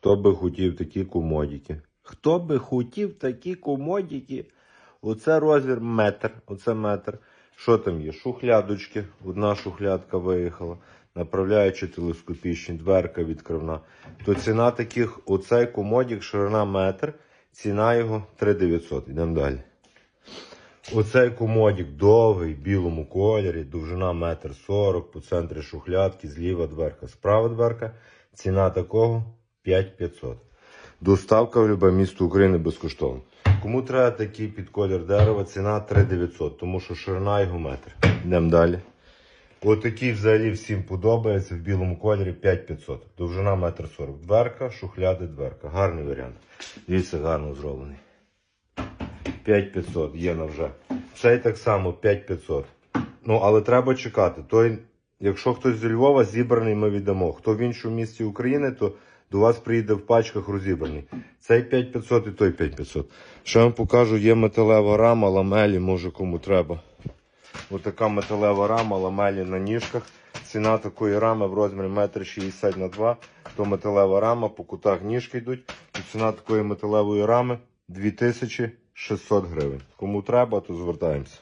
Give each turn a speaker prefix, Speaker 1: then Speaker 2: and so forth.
Speaker 1: Хто би хотів такі комодіки? Хто би хотів такі комодіки? Оце розмір метр. Оце метр. Що там є? Шухлядочки. Одна шухлядка виїхала. Направляючи телескопічні, дверка відкривна. То ціна таких, оцей комодік, ширина метр, ціна його 3900. Йдемо далі. Оцей комодік довгий, в білому кольорі, довжина метр сорок, по центрі шухлядки, зліва дверка, справа дверка. Ціна такого 5500. Доставка в любе місто України безкоштовно. Кому треба такий під колір дерева, ціна 3900, тому що ширина його метр. Йдемо далі. Отакий взагалі всім подобається в білому кольорі 5500. Довжина метр сорок. Дверка, шухляди, дверка. Гарний варіант. Дивіться, гарно зроблений. 5500 є на вже. Цей так само 5500. Ну, але треба чекати. Той, якщо хтось зі Львова зібраний, ми віддамо. Хто в іншому місті України, то до вас приїде в пачках розібраний. Цей 5500 і той 5500. Що я вам покажу, є металева рама, ламелі, може кому треба. Отака металева рама, ламелі на ніжках. Ціна такої рами в розмірі 1,60 на 2 То металева рама, по кутах ніжки йдуть. І ціна такої металевої рами 2600 гривень. Кому треба, то звертаємося.